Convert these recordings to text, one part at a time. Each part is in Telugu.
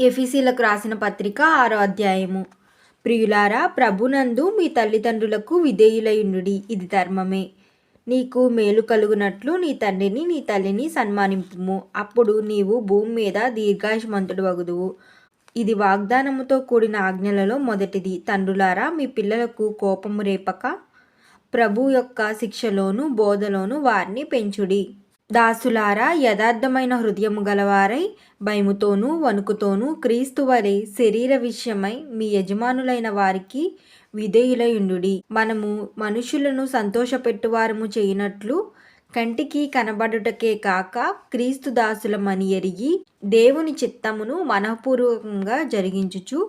ఎఫీసీలకు రాసిన పత్రిక ఆరో అధ్యాయము. ప్రియులారా ప్రభునందు మీ తల్లిదండ్రులకు విధేయులయుండుడి. ఇది ధర్మమే. నీకు మేలు కలుగునట్లు నీ తండ్రిని నీ తల్లిని సన్మానింపుము. అప్పుడు నీవు భూమి మీద దీర్ఘాయుషమంతుడు వగుదువు. ఇది వాగ్దానముతో కూడిన ఆజ్ఞలలో మొదటిది. తండ్రులారా మీ పిల్లలకు కోపము రేపక ప్రభు యొక్క శిక్షలోను బోధలోను వారిని పెంచుడి. దాసులారా యథార్థమైన హృదయము గలవారై భయముతోనూ వణుకుతోనూ క్రీస్తు వలె శరీర విషయమై మీ యజమానులైన వారికి విధేయులయుండుడి. మనము మనుషులను సంతోషపెట్టువారము చేయనట్లు కంటికి కనబడుటకే కాక క్రీస్తు దాసులమని ఎరిగి దేవుని చిత్తమును మనఃపూర్వకంగా జరిగించుచు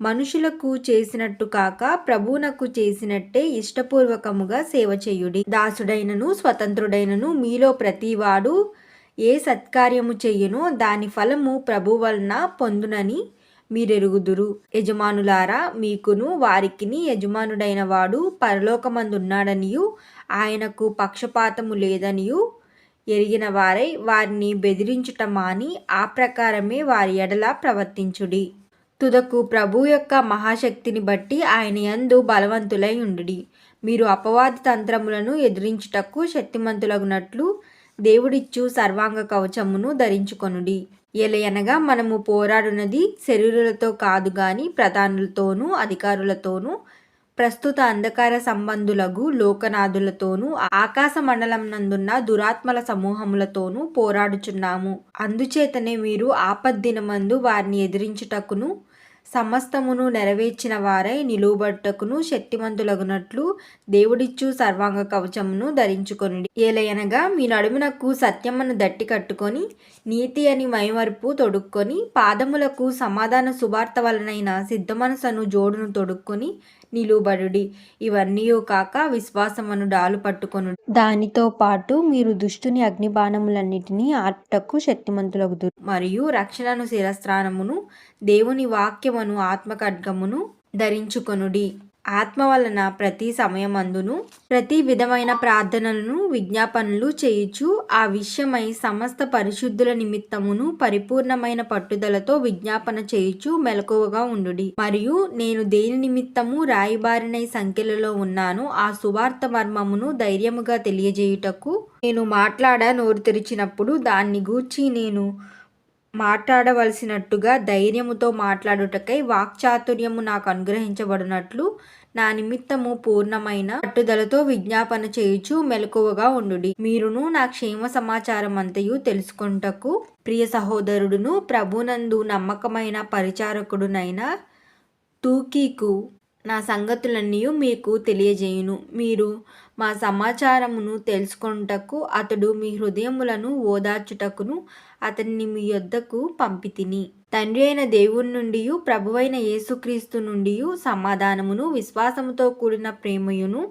మనుషులకు చేసినట్టు కాక ప్రభువునకు చేసినట్టే ఇష్టపూర్వకముగా సేవ చేయుడి. దాసుడైనను స్వతంత్రుడైనను మీలో ప్రతివాడు ఏ సత్కార్యము చెయ్యనో దాని ఫలము ప్రభు వలన పొందునని మీరెరుగుదురు. యజమానులారా మీకును వారికిని యజమానుడైన వాడు పరలోకమందున్నాడనియు ఆయనకు పక్షపాతము లేదనియు ఎరిగిన వారై వారిని బెదిరించుట మాని ఆ ప్రకారమే వారి ఎడల ప్రవర్తించుడి. తుదకు ప్రభు యొక్క మహాశక్తిని బట్టి ఆయన యందు బలవంతులై ఉండుడి. మీరు అపవాది తంత్రములను ఎదిరించుటకు శక్తిమంతులగునట్లు దేవుడిచ్చు సర్వాంగ కవచమును ధరించుకొనుడి. ఎలయనగా మనము పోరాడునది శరీరులతో కాదు గాని ప్రధానులతోనూ అధికారులతోనూ ప్రస్తుత అంధకార సంబంధులగు లోకనాథులతోనూ ఆకాశ మండలం నందున్న దురాత్మల సమూహములతోనూ పోరాడుచున్నాము. అందుచేతనే మీరు ఆపద్దినమందు వారిని ఎదిరించుటకును సమస్తమును నెరవేర్చిన వారై నిలువబట్టుకును శక్తిమంతులగునట్లు దేవుడిచ్చు సర్వాంగ కవచమును ధరించుకొనుడి. ఏలయనగా మీ నడుమునకు సత్యమును దట్టి కట్టుకొని నీతి అని మైమరుపు తొడుక్కొని పాదములకు సమాధాన శుభార్త వలనైన సిద్ధమనసను జోడును తొడుక్కొని నిలువబడుడి. ఇవన్నీ కాక విశ్వాసమును డాలు పట్టుకొను దానితో పాటు మీరు దుష్టుని అగ్నిబాణములన్నిటినీ ఆర్పుటకు శక్తిమంతులగుదురు. మరియు రక్షణను శిరస్త్రానమును దేవుని వాక్యమును ఆత్మఖడ్గమును ధరించుకొనుడి. ఆత్మ వలన ప్రతి సమయమందును ప్రతి విధమైన ప్రార్థనలను విజ్ఞాపనలు చేయుచు ఆ విషయమై సమస్త పరిశుద్ధుల నిమిత్తమును పరిపూర్ణమైన పట్టుదలతో విజ్ఞాపన చేయుచు మెలకువగా ఉండుడి. మరియు నేను దేని నిమిత్తము రాయిబారినై సంఖ్యలలో ఉన్నాను ఆ సువార్త మర్మమును ధైర్యముగా తెలియజేయుటకు నేను మాట్లాడ నోరు తెరిచినప్పుడు దాన్ని గూర్చి నేను మాట్లాడవలసినట్టుగా ధైర్యముతో మాట్లాడుటకై వాక్చాతుర్యము నాకు అనుగ్రహించబడినట్లు నా నిమిత్తము పూర్ణమైన పట్టుదలతో విజ్ఞాపన చేయుచు మెలకువగా ఉండుడి. మీరును నా క్షేమ సమాచారం అంతయు తెలుసుకుంటకు ప్రియ సహోదరుడును ప్రభునందు నమ్మకమైన పరిచారకుడునైన తూకీకు నా సంగతులన్నీ మీకు తెలియజేయును. మీరు మా సమాచారమును తెలుసుకొనుటకు అతడు మీ హృదయములను ఓదార్చుటకును అతన్ని మీ యొద్దకు పంపితిని. తండ్రి అయిన దేవుని నుండి ప్రభువైన యేసుక్రీస్తు నుండి సమాధానమును విశ్వాసముతో కూడిన ప్రేమయును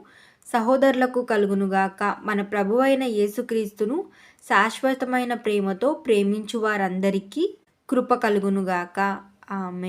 సహోదరులకు కలుగునుగాక. మన ప్రభువైన యేసుక్రీస్తును శాశ్వతమైన ప్రేమతో ప్రేమించు వారందరికీ కృప కలుగునుగాక. ఆమె